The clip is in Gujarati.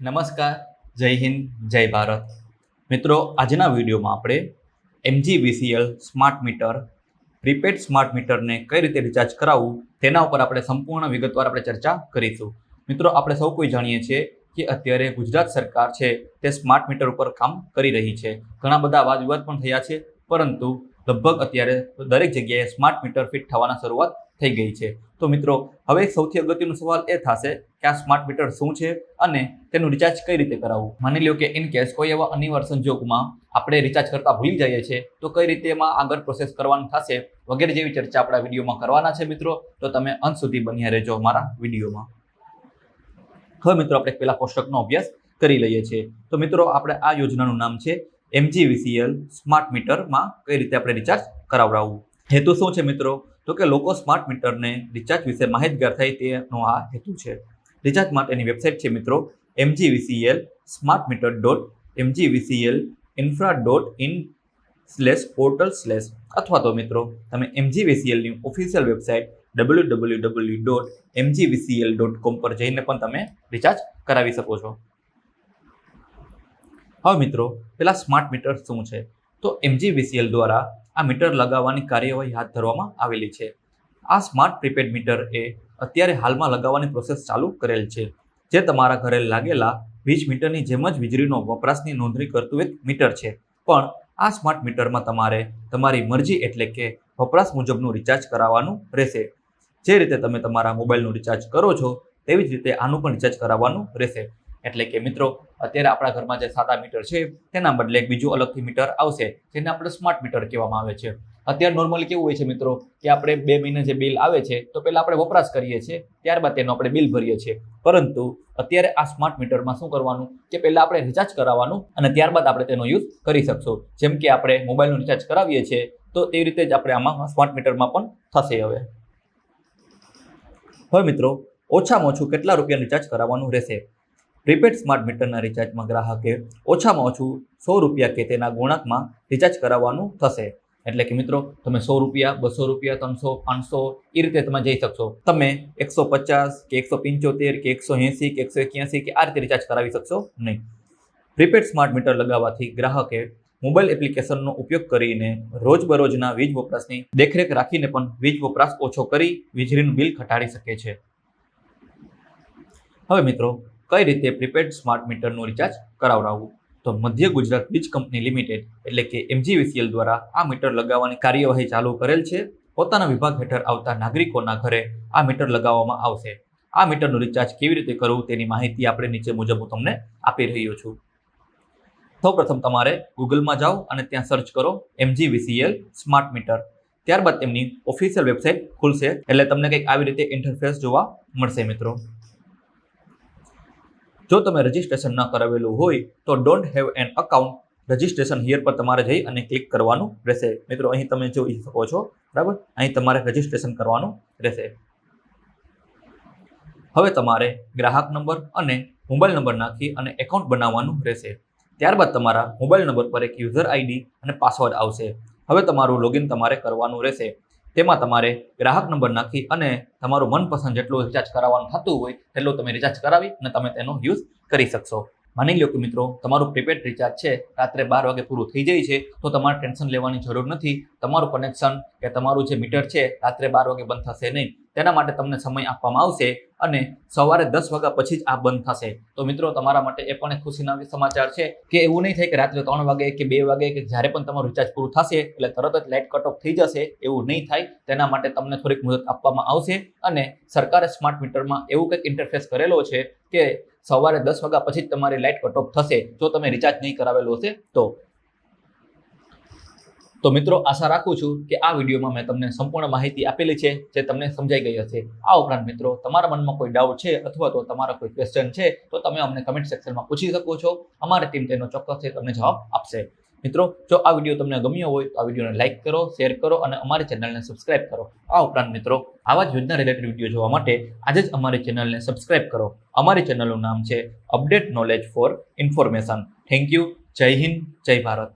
નમસ્કાર, જય હિન્દ, જય ભારત. મિત્રો, આજના વિડીયોમાં આપણે MGVCL smart meter, prepaid smart મીટરને કઈ રીતે રિચાર્જ કરાવવું, તેના ઉપર આપણે સંપૂર્ણ વિગતવાર આપણે ચર્ચા કરીશું. મિત્રો, આપણે સૌ કોઈ જાણીએ છીએ કે અત્યારે ગુજરાત સરકાર છે તે સ્માર્ટ મીટર ઉપર કામ કરી રહી છે. ઘણા બધા વાદ વિવાદ પણ થયા છે, પરંતુ લગભગ અત્યારે દરેક જગ્યાએ સ્માર્ટ મીટર ફિટ થવાના શરૂઆત થઈ ગઈ છે. તો મિત્રો, હવે સૌથી અગત્યનો સવાલ એ થશે કે આ સ્માર્ટ મીટર શું છે અને તેનું રિચાર્જ કઈ રીતે કરાવવું? માની લો કે ઇન કેસ કોઈ એવા અનિવાર્ય સંજોગમાં આપણે રિચાર્જ કરતા ભૂલી જઈએ છીએ, તો કઈ રીતે એમાં આગળ પ્રોસેસ કરવાનું થશે વગેરે જેવી ચર્ચા આપણા વિડીયોમાં કરવાના છે મિત્રો. તો તમે અંત સુધી બન્યા રહેજો અમારા વિડીયોમાં. હવે મિત્રો, આપણે પહેલા કોષ્ટકનો અભ્યાસ કરી લઈએ છીએ. તો મિત્રો, આપણે આ યોજનાનું નામ છે એમજીવીસીએલ સ્માર્ટ મીટરમાં કઈ રીતે આપણે રિચાર્જ કરાવડાવવું? હેતુ શું છે મિત્રો? તો કે લોકો સ્માર્ટ મીટરને રિચાર્જ વિશે માહિતગાર થાય તેનો આ હેતુ છે. રિચાર્જ માટેની વેબસાઇટ છે મિત્રો MGVCL smart meter dot MGVCL infra dot in slash portal slash અથવા તો મિત્રો, તમે એમજીવીસીએલની official website W W W dot MGVCL dot com પર જઈને પણ તમે રિચાર્જ કરાવી શકો છો. હવે મિત્રો, પેલા સ્માર્ટ મીટર શું છે? તો એમજીવીસીએલ દ્વારા આ મીટર લગાવવાની કાર્યવાહી હાથ ધરવામાં આવેલી છે. આ સ્માર્ટ પ્રીપેડ મીટર એ અત્યારે હાલમાં લગાવવાની પ્રોસેસ ચાલુ કરેલ છે. જે તમારા ઘરે લાગેલા વીજ મીટરની જેમ જ વીજળીનો વપરાશની નોંધણી કરતું એક મીટર છે. પણ આ સ્માર્ટ મીટરમાં તમારે તમારી મરજી એટલે કે વપરાશ મુજબનું રિચાર્જ કરાવવાનું રહેશે. જે રીતે તમે તમારા મોબાઈલનું રિચાર્જ કરો છો, તેવી જ રીતે આનું પણ રિચાર્જ કરાવવાનું રહેશે. એટલે કે મિત્રો, અત્યારે આપણા ઘરમાં જે સાદા મીટર છે, તેના બદલે એક બીજું અલગથી મીટર આવશે, જેને આપણે સ્માર્ટ મીટર કહેવામાં આવે છે. અત્યારે નોર્મલી કેવું હોય છે મિત્રો, કે આપણે બે મહિને જે બિલ આવે છે, તો પહેલાં આપણે વપરાશ કરીએ છીએ, ત્યારબાદ તેનું આપણે બિલ ભરીએ છીએ. પરંતુ અત્યારે આ સ્માર્ટ મીટરમાં શું કરવાનું? કે પહેલાં આપણે રિચાર્જ કરાવવાનું અને ત્યારબાદ આપણે તેનો યુઝ કરી શકશો. જેમ કે આપણે મોબાઈલનું રિચાર્જ કરાવીએ છીએ, તો તેવી રીતે જ આપણે આમાં સ્માર્ટ મીટરમાં પણ થશે હવે. હવે મિત્રો, ઓછામાં ઓછું કેટલા રૂપિયા રિચાર્જ કરાવવાનું રહેશે? પ્રીપેડ સ્માર્ટ મીટરના રિચાર્જમાં ગ્રાહકે ઓછામાં ઓછું સો રૂપિયા કે તેના ગુણાંકમાં રિચાર્જ કરાવવાનું થશે. એટલે કે મિત્રો, તમે સો રૂપિયા, બસો રૂપિયા, ત્રણસો, પાંચસો એ રીતે તમે જઈ શકશો. તમે એકસો પચાસ કે એકસો પંચોતેર કે એકસો એંસી કે એકસો એક્યાસી કે આ રીતે રિચાર્જ કરાવી શકશો નહીં. પ્રીપેડ સ્માર્ટ મીટર લગાવવાથી ગ્રાહકે મોબાઈલ એપ્લિકેશનનો ઉપયોગ કરીને રોજબરોજના વીજ વપરાશની દેખરેખ રાખીને પણ વીજ વપરાશ ઓછો કરી વીજળીનું બિલ ઘટાડી શકે છે. હવે મિત્રો કઈ રીતે પ્રીપેડ સ્માર્ટ મીટરનું રિચાર્જ કરાવડાવવું? તો મધ્ય ગુજરાત વીજ કંપની લિમિટેડ એટલે કે એમજીવીસીએલ દ્વારા આ મીટર લગાવવાની કાર્યવાહી ચાલુ કરેલ છે. પોતાના વિભાગ હેઠળ આવતા નાગરિકોના ઘરે આ મીટર લગાવવામાં આવશે. આ મીટરનું રિચાર્જ કેવી રીતે કરવું તેની માહિતી આપણે નીચે મુજબ હું તમને આપી રહ્યો છું. સૌપ્રથમ તમારે ગૂગલમાં જાઓ અને ત્યાં સર્ચ કરો એમજીવીસીએલ સ્માર્ટ મીટર ત્યારબાદ તેમની ઓફિશિયલ વેબસાઇટ ખુલશે એટલે તમને કંઈક આવી રીતે ઇન્ટરફેસ જોવા મળશે મિત્રો. જો તમે રજિસ્ટ્રેશન ન કરાવેલું હોય તો don't have an account registration here પર તમારે જઈ અને ક્લિક કરવાનું રહેશે. મિત્રો, અહીં તમે જોઈ શકો છો, બરાબર? અહીં તમારે રજિસ્ટ્રેશન કરવાનું રહેશે. હવે તમારે ગ્રાહક નંબર અને મોબાઈલ નંબર નાખી અને એકાઉન્ટ બનાવવાનું રહેશે. ત્યારબાદ તમારા મોબાઈલ નંબર પર એક યુઝર આઈડી અને પાસવર્ડ આવશે. હવે તમારું લોગિન તમારે કરવાનું રહેશે. તેમાં તમારે ગ્રાહક નંબર નાખી અને તમારું મનપસંદ જેટલું રિચાર્જ કરાવવાનું થતું હોય તેટલું તમે રિચાર્જ કરાવી અને તમે તેનો યુઝ કરી શકશો. માની લો કે મિત્રો, તમારું પ્રીપેડ રિચાર્જ છે, રાત્રે બાર વાગે પૂરું થઈ જાય છે, તો તમારે ટેન્શન લેવાની જરૂર નથી. તમારું કનેક્શન કે તમારું જે મીટર છે, રાત્રે બાર વાગે બંધ થશે નહીં. તેના માટે તમને સમય આપવામાં આવશે અને સવારે દસ વાગ્યા પછી જ આ બંધ થશે. તો મિત્રો, તમારા માટે એ પણ ખુશીના સમાચાર છે કે એવું નહીં થાય કે રાત્રે ત્રણ વાગે કે બે વાગે કે જ્યારે પણ તમારું રિચાર્જ પૂરું થશે, એટલે તરત જ લાઇટ કટ ઓફ થઈ જશે, એવું નહીં થાય. તેના માટે તમને થોડીક મુદત આપવામાં આવશે અને સરકારે સ્માર્ટ મીટરમાં એવું કંઈક ઇન્ટરફેસ કરેલો છે કે સવારે દસ વાગ્યા પછી જ તમારી લાઇટ કટ ઓફ થશે. જો તમે રિચાર્જ નહીં કરાવેલું હશે, તો તો મિત્રો, આશા રાખું છું કે આ વિડીયોમાં મેં તમને સંપૂર્ણ માહિતી આપેલી છે, જે તમને સમજાઈ ગઈ હશે. આ ઉપરાંત મિત્રો, તમારા મનમાં કોઈ ડાઉટ છે અથવા તો તમારા કોઈ ક્વેશ્ચન છે, તો તમે અમને કમેન્ટ સેક્શનમાં પૂછી શકો છો. અમારી ટીમ તેનો ચોક્કસથી તમને જવાબ આપશે. મિત્રો, જો આ વીડિયો તમને ગમ્યો હોય, તો આ વિડીયોને લાઇક કરો શેર કરો અને અમારી ચેનલને સબસ્ક્રાઇબ કરો. આ ઉપરાંત મિત્રો, આવા જ યોજના રિલેટેડ વીડિયો જોવા માટે આજે જ અમારી ચેનલને સબસ્ક્રાઇબ કરો. અમારી ચેનલનું નામ છે update knowledge for information thank you Jai Hind, Jai Bharat.